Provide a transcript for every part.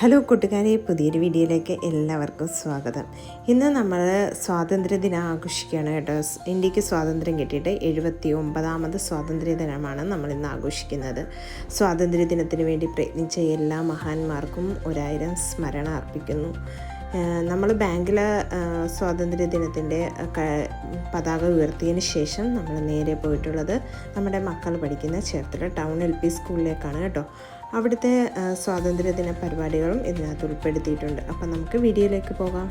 Hello കൂട്ടുകാരെ പുതിയൊരു വീഡിയോയിലേക്ക് എല്ലാവർക്കും സ്വാഗതം. ഇന്ന് നമ്മൾ സ്വാതന്ത്ര്യദിനം ആഘോഷിക്കുകയാണ് കേട്ടോ. ഇന്ത്യയ്ക്ക് സ്വാതന്ത്ര്യം കിട്ടിയിട്ട് എഴുപത്തി ഒമ്പതാമത് സ്വാതന്ത്ര്യ ദിനമാണ് നമ്മൾ ഇന്ന് ആഘോഷിക്കുന്നത്. സ്വാതന്ത്ര്യദിനത്തിന് വേണ്ടി പ്രയത്നിച്ച എല്ലാ മഹാന്മാർക്കും ഒരായിരം സ്മരണ അർപ്പിക്കുന്നു. നമ്മൾ ബാങ്കിൽ സ്വാതന്ത്ര്യ ദിനത്തിന്റെ പതാക ഉയർത്തിയതിന് ശേഷം നമ്മൾ നേരെ പോയിട്ടുള്ളത് നമ്മുടെ മക്കൾ പഠിക്കുന്ന ചേർത്തല ടൗൺ എൽ പി സ്കൂളിലേക്കാണ് കേട്ടോ. അവിടുത്തെ സ്വാതന്ത്ര്യദിന പരിപാടികളും ഇതിനകത്ത് ഉൾപ്പെടുത്തിയിട്ടുണ്ട്. അപ്പം നമുക്ക് വീഡിയോയിലേക്ക് പോകാം.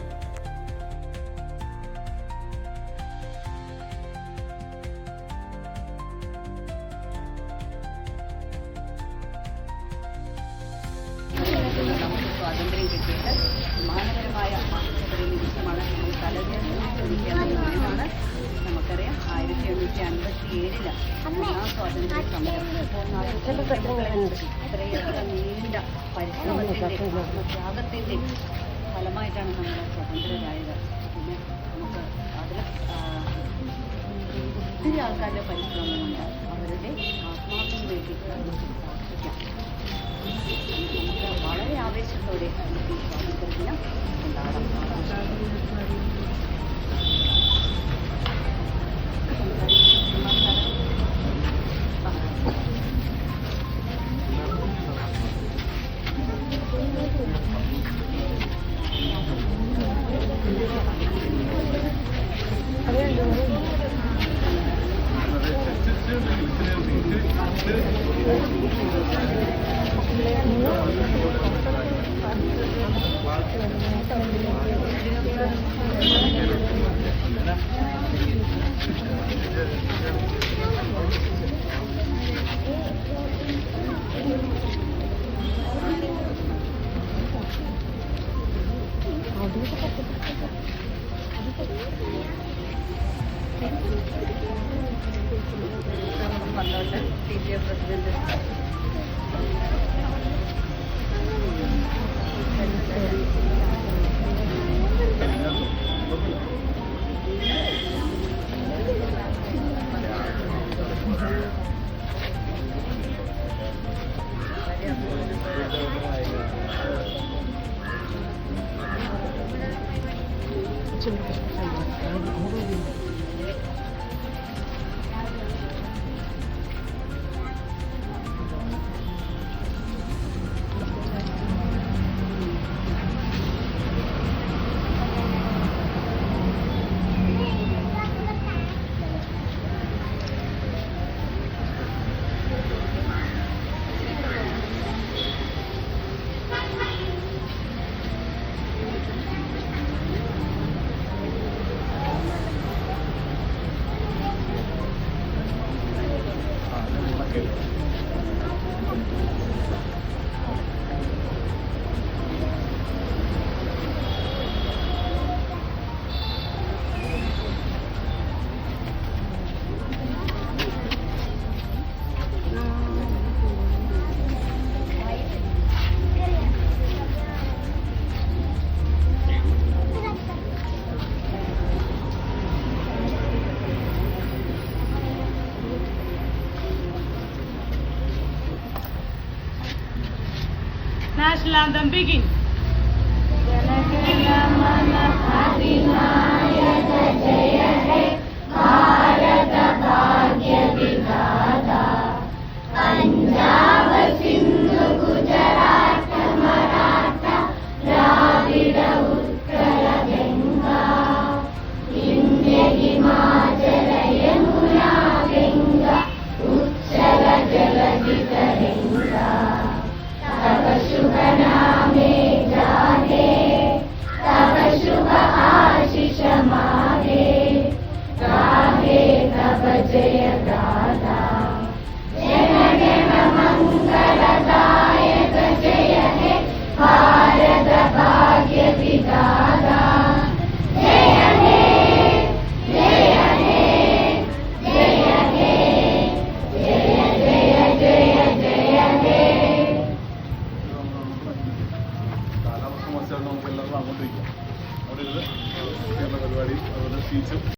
സ്വാതന്ത്ര്യ അത്രയേറെ നീണ്ട പരിശ്രമത്തിന്റെ ത്യാഗത്തിന്റെ ഫലമായിട്ടാണ് നമ്മൾ സ്വതന്ത്രരായത് പിന്നെ നമുക്ക് അതിൽ ഒത്തിരി ആൾക്കാരുടെ പരിശ്രമമുണ്ട്. അവരുടെ ആത്മാർത്ഥം വേണ്ടി നമുക്ക് പ്രാർത്ഥിക്കാം. നമുക്ക് വളരെ ആവേശത്തോടെ നമുക്ക് ഈ സ്വാതന്ത്ര്യദിനം കൊണ്ടാടാം സന്തോഷം. T P A president ハハハハ! national anthem begins. Father, day.